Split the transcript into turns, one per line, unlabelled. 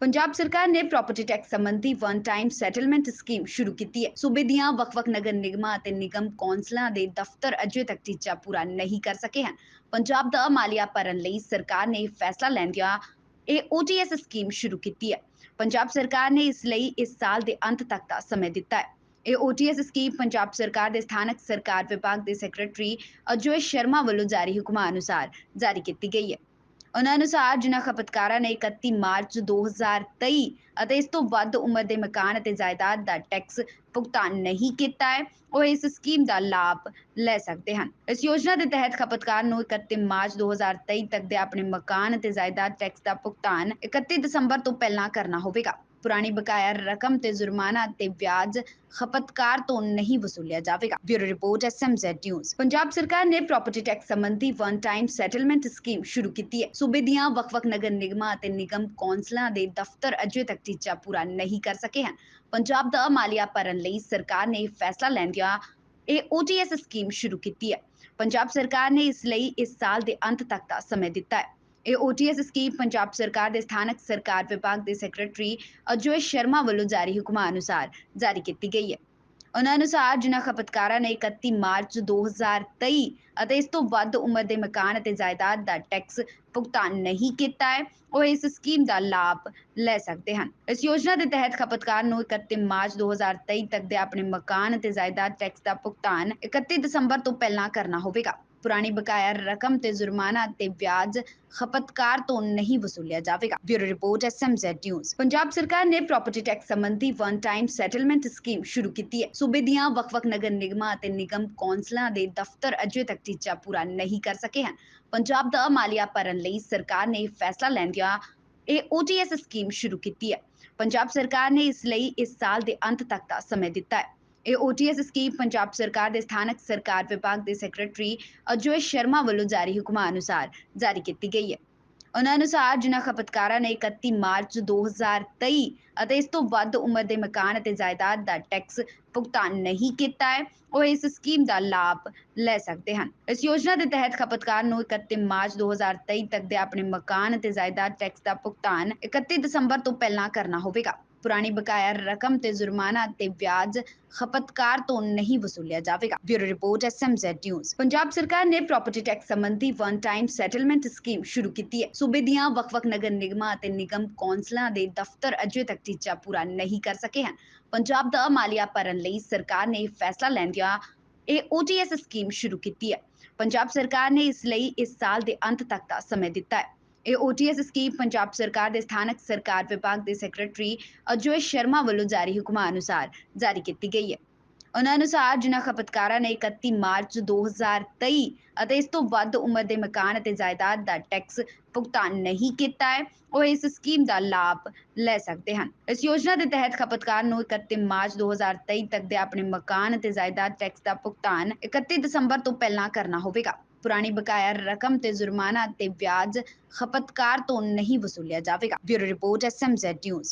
ਪੰਜਾਬ ਸਰਕਾਰ ਨੇ property tax ਸੰਬੰਧੀ ਵਨ ਟਾਈਮ ਸੈਟਲਮੈਂਟ ਸਕੀਮ ਸ਼ੁਰੂ ਕੀਤੀ ਹੈ। ਸੂਬੇ ਦੀਆਂ ਵੱਖ-ਵੱਖ ਨਗਰ ਨਿਗਮਾਂ ਅਤੇ ਨਿਗਮ ਕੌਂਸਲਾਂ ਦੇ ਦਫ਼ਤਰ ਅਜੇ ਤੱਕ ਟੀਚਾ ਪੂਰਾ ਨਹੀਂ ਕਰ ਸਕੇ ਹਨ। ਪੰਜਾਬ ਦਾ ਮਾਲੀਆ ਭਰਨ ਲਈ ਸਰਕਾਰ ਨੇ ਫੈਸਲਾ ਲੈਂਦਿਆਂ ਇਹ OTS ਸਕੀਮ ਸ਼ੁਰੂ ਕੀਤੀ ਹੈ। ਪੰਜਾਬ ਸਰਕਾਰ ਨੇ ਇਸ ਲਈ ਇਸ ਸਾਲ ਦੇ ਅੰਤ ਤੱਕ ਦਾ ਸਮਾਂ ਦਿੱਤਾ ਹੈ। ਇਹ OTS ਸਕੀਮ ਪੰਜਾਬ ਸਰਕਾਰ ਦੇ ਸਥਾਨਕ ਸਰਕਾਰ ਵਿਭਾਗ ਦੇ ਸੈਕਟਰੀ ਅਜੋਏ ਸ਼ਰਮਾ ਵੱਲੋਂ ਜਾਰੀ ਹੁਕਮਾਂ ਅਨੁਸਾਰ ਜਾਰੀ ਕੀਤੀ ਗਈ ਹੈ। ਉਹਨਾਂ ਅਨੁਸਾਰ ਜਿਨ੍ਹਾਂ ਖਪਤਕਾਰਾਂ ਨੇ 31 ਮਾਰਚ 2023 ਅਤੇ ਇਸ ਤੋਂ ਵੱਧ ਉਮਰ ਦੇ ਮਕਾਨ ਅਤੇ ਜਾਇਦਾਦ ਦਾ ਟੈਕਸ ਭੁਗਤਾਨ ਨਹੀਂ ਕੀਤਾ ਹੈ, ਉਹ ਇਸ ਸਕੀਮ ਦਾ ਲਾਭ ਲੈ ਸਕਦੇ ਹਨ। ਇਸ ਯੋਜਨਾ ਦੇ ਤਹਿਤ ਖਪਤਕਾਰ ਨੂੰ 31 ਮਾਰਚ 2023 ਤੱਕ ਦੇ ਆਪਣੇ ਮਕਾਨ ਅਤੇ ਜਾਇਦਾਦ ਟੈਕਸ ਦਾ ਭੁਗਤਾਨ 31 ਦਸੰਬਰ ਤੋਂ ਪਹਿਲਾਂ ਕਰਨਾ ਹੋਵੇਗਾ। ਪੁਰਾਣੀ ਬਕਾਇਆ ਰਕਮ ਤੇ ਜੁਰਮਾਨਾ ਤੇ ਵਿਆਜ ਖਪਤਕਾਰ ਤੋਂ ਨਹੀਂ ਵਸੂਲਿਆ ਜਾਵੇਗਾ। Bureau report SMZ news Punjab ਸਰਕਾਰ ਨੇ ਪ੍ਰਾਪਰਟੀ ਟੈਕਸ ਸੰਬੰਧੀ ਵਨ ਟਾਈਮ ਸੈਟਲਮੈਂਟ ਸਕੀਮ ਸ਼ੁਰੂ ਕੀਤੀ ਹੈ। ਸੂਬੇ ਦੀਆਂ ਵੱਖ-ਵੱਖ ਨਗਰ ਨਿਗਮਾਂ ਅਤੇ ਨਿਗਮ ਕੌਂਸਲਾਂ ਦੇ ਦਫ਼ਤਰ ਅਜੇ ਤੱਕ ਟੀਚਾ ਪੂਰਾ ਨਹੀਂ ਕਰ ਸਕੇ ਹਨ। ਪੰਜਾਬ ਦਾ ਮਾਲੀਆ ਭਰਨ ਲਈ ਸਰਕਾਰ ਨੇ ਫੈਸਲਾ ਲੈਂਦਿਆਂ ਇਹ OTS ਸਕੀਮ ਸ਼ੁਰੂ ਕੀਤੀ ਹੈ। ਪੰਜਾਬ ਸਰਕਾਰ ਨੇ ਇਸ ਲਈ ਇਸ ਸਾਲ ਦੇ ਅੰਤ ਤੱਕ ਦਾ ਸਮਾਂ ਦਿੱਤਾ ਹੈ। ਇਹ OTS ਸਕੀਮ ਪੰਜਾਬ ਸਰਕਾਰ ਦੇ ਸਥਾਨਕ ਸਰਕਾਰ ਵਿਭਾਗ ਦੇ ਸੈਕਟਰੀ ਅਜੋਏ ਸ਼ਰਮਾ ਵੱਲੋਂ ਜਾਰੀ ਹੁਕਮਾਂ ਅਨੁਸਾਰ ਜਾਰੀ ਕੀਤੀ ਗਈ ਹੈ। ਉਹਨਾਂ ਅਨੁਸਾਰ ਜਿਨ੍ਹਾਂ ਖਪਤਕਾਰਾਂ ਨੇ 31 ਮਾਰਚ 2023 ਅਤੇ ਇਸ ਤੋਂ ਵੱਧ ਉਮਰ ਦੇ ਮਕਾਨ ਅਤੇ ਜਾਇਦਾਦ ਦਾ ਟੈਕਸ ਭੁਗਤਾਨ ਨਹੀਂ ਕੀਤਾ ਹੈ, ਉਹ ਇਸ ਸਕੀਮ ਦਾ ਲਾਭ ਲੈ ਸਕਦੇ ਹਨ। ਇਸ ਯੋਜਨਾ ਦੇ ਤਹਿਤ ਖਪਤਕਾਰ ਨੂੰ 31 ਮਾਰਚ 2023 ਤੱਕ ਦੇ ਆਪਣੇ ਮਕਾਨ ਅਤੇ ਜਾਇਦਾਦ ਟੈਕਸ ਦਾ ਭੁਗਤਾਨ 31 ਦਸੰਬਰ ਤੋਂ ਪਹਿਲਾਂ ਕਰਨਾ ਹੋਵੇਗਾ। ਪੁਰਾਣੀ ਬਕਾਇਆ ਰਕਮ ਤੇ ਜੁਰਮਾਨਾ ਤੇ ਵਿਆਜ ਖਪਤਕਾਰ ਤੋਂ ਨਹੀਂ ਵਸੂਲਿਆ ਜਾਵੇਗਾ। Bureau report SMZ news Punjab ਸਰਕਾਰ ਨੇ ਪ੍ਰਾਪਰਟੀ ਟੈਕਸ ਸੰਬੰਧੀ ਵਨ ਟਾਈਮ ਸੈਟਲਮੈਂਟ ਸਕੀਮ ਸ਼ੁਰੂ ਕੀਤੀ ਹੈ। ਸੂਬੇ ਦੀਆਂ ਵੱਖ-ਵੱਖ ਨਗਰ ਨਿਗਮਾਂ ਅਤੇ ਨਿਗਮ ਕੌਂਸਲਾਂ ਦੇ ਦਫ਼ਤਰ ਅਜੇ ਤੱਕ ਟੀਚਾ ਪੂਰਾ ਨਹੀਂ ਕਰ ਸਕੇ ਹਨ। ਪੰਜਾਬ ਦਾ ਮਾਲੀਆ ਭਰਨ ਲਈ ਸਰਕਾਰ ਨੇ ਫੈਸਲਾ ਲੈਂਦਿਆਂ ਇਹ OTS ਸਕੀਮ ਸ਼ੁਰੂ ਕੀਤੀ ਹੈ। ਪੰਜਾਬ ਸਰਕਾਰ ਨੇ ਇਸ ਲਈ ਇਸ ਸਾਲ ਦੇ ਅੰਤ ਤੱਕ ਦਾ ਸਮਾਂ ਦਿੱਤਾ ਹੈ। ਇਹ OTS ਸਕੀਮ ਪੰਜਾਬ ਸਰਕਾਰ ਦੇ ਸਥਾਨਕ ਸਰਕਾਰ ਵਿਭਾਗ ਦੇ ਸੈਕਟਰੀ ਅਜੋਏ ਸ਼ਰਮਾ ਵੱਲੋਂ ਜਾਰੀ ਹੁਕਮਾਂ ਅਨੁਸਾਰ ਜਾਰੀ ਕੀਤੀ ਗਈ ਹੈ। ਉਹਨਾਂ ਅਨੁਸਾਰ ਜਿਨ੍ਹਾਂ ਖਪਤਕਾਰਾਂ ਨੇ 31 ਮਾਰਚ 2023 ਅਤੇ ਇਸ ਤੋਂ ਵੱਧ ਉਮਰ ਦੇ ਮਕਾਨ ਅਤੇ ਜਾਇਦਾਦ ਦਾ ਟੈਕਸ ਭੁਗਤਾਨ ਨਹੀਂ ਕੀਤਾ ਹੈ, ਉਹ ਇਸ ਸਕੀਮ ਦਾ ਲਾਭ ਲੈ ਸਕਦੇ ਹਨ। ਇਸ ਯੋਜਨਾ ਦੇ ਤਹਿਤ ਖਪਤਕਾਰ ਨੂੰ 31 ਮਾਰਚ 2023 ਤੱਕ ਦੇ ਆਪਣੇ ਮਕਾਨ ਅਤੇ ਜਾਇਦਾਦ ਟੈਕਸ ਦਾ ਭੁਗਤਾਨ 31 ਦਸੰਬਰ ਤੋਂ ਪਹਿਲਾਂ ਕਰਨਾ ਹੋਵੇਗਾ। ਪੁਰਾਣੀ ਬਕਾਇਆ ਰਕਮ ਤੇ ਜੁਰਮਾਨਾ ਤੇ ਵਿਆਜ ਖਪਤਕਾਰ ਤੋਂ ਨਹੀਂ ਵਸੂਲਿਆ ਜਾਵੇਗਾ। Bureau report SMZ news Punjab ਸਰਕਾਰ ਨੇ ਪ੍ਰਾਪਰਟੀ ਟੈਕਸ ਸੰਬੰਧੀ ਵਨ ਟਾਈਮ ਸੈਟਲਮੈਂਟ ਸਕੀਮ ਸ਼ੁਰੂ ਕੀਤੀ ਹੈ। ਸੂਬੇ ਦੀਆਂ ਵੱਖ-ਵੱਖ ਨਗਰ ਨਿਗਮਾਂ ਅਤੇ ਨਿਗਮ ਕੌਂਸਲਾਂ ਦੇ ਦਫ਼ਤਰ ਅਜੇ ਤੱਕ ਟੀਚਾ ਪੂਰਾ ਨਹੀਂ ਕਰ ਸਕੇ ਹਨ। ਪੰਜਾਬ ਦਾ ਮਾਲੀਆ ਭਰਨ ਲਈ ਸਰਕਾਰ ਨੇ ਫੈਸਲਾ ਲੈਂਦਿਆਂ ਇਹ OTS ਸਕੀਮ ਸ਼ੁਰੂ ਕੀਤੀ ਹੈ। ਪੰਜਾਬ ਸਰਕਾਰ ਨੇ ਇਸ ਲਈ ਇਸ ਸਾਲ ਦੇ ਅੰਤ ਤੱਕ ਦਾ ਸਮਾਂ ਦਿੱਤਾ ਹੈ। ਇਹ OTS ਸਕੀਮ ਪੰਜਾਬ ਸਰਕਾਰ ਦੇ ਸਥਾਨਕ ਸਰਕਾਰ ਵਿਭਾਗ ਦੇ ਸੈਕਟਰੀ ਅਜੋਏ ਸ਼ਰਮਾ ਵੱਲੋਂ ਜਾਰੀ ਹੁਕਮਾਂ ਅਨੁਸਾਰ ਜਾਰੀ ਕੀਤੀ ਗਈ ਹੈ। ਉਹਨਾਂ ਅਨੁਸਾਰ ਜਿਨ੍ਹਾਂ ਖਪਤਕਾਰਾਂ ਨੇ 31 ਮਾਰਚ 2023 ਅਤੇ ਇਸ ਤੋਂ ਵੱਧ ਉਮਰ ਦੇ ਮਕਾਨ ਅਤੇ ਜਾਇਦਾਦ ਦਾ ਟੈਕਸ ਭੁਗਤਾਨ ਨਹੀਂ ਕੀਤਾ ਹੈ, ਉਹ ਇਸ ਸਕੀਮ ਦਾ ਲਾਭ ਲੈ ਸਕਦੇ ਹਨ। ਇਸ ਯੋਜਨਾ ਦੇ ਤਹਿਤ ਖਪਤਕਾਰ ਨੂੰ 31 ਮਾਰਚ 2023 ਤੱਕ ਦੇ ਆਪਣੇ ਮਕਾਨ ਅਤੇ ਜਾਇਦਾਦ ਟੈਕਸ ਦਾ ਭੁਗਤਾਨ 31 ਦਸੰਬਰ ਤੋਂ ਪਹਿਲਾਂ ਕਰਨਾ ਹੋਵੇਗਾ। ਪੁਰਾਣੀ ਬਕਾਇਆ ਰਕਮ ਤੇ ਜੁਰਮਾਨਾ ਤੇ ਵਿਆਜ ਖਪਤਕਾਰ ਤੋਂ ਨਹੀਂ ਵਸੂਲਿਆ ਜਾਵੇਗਾ। Bureau report SMZ news.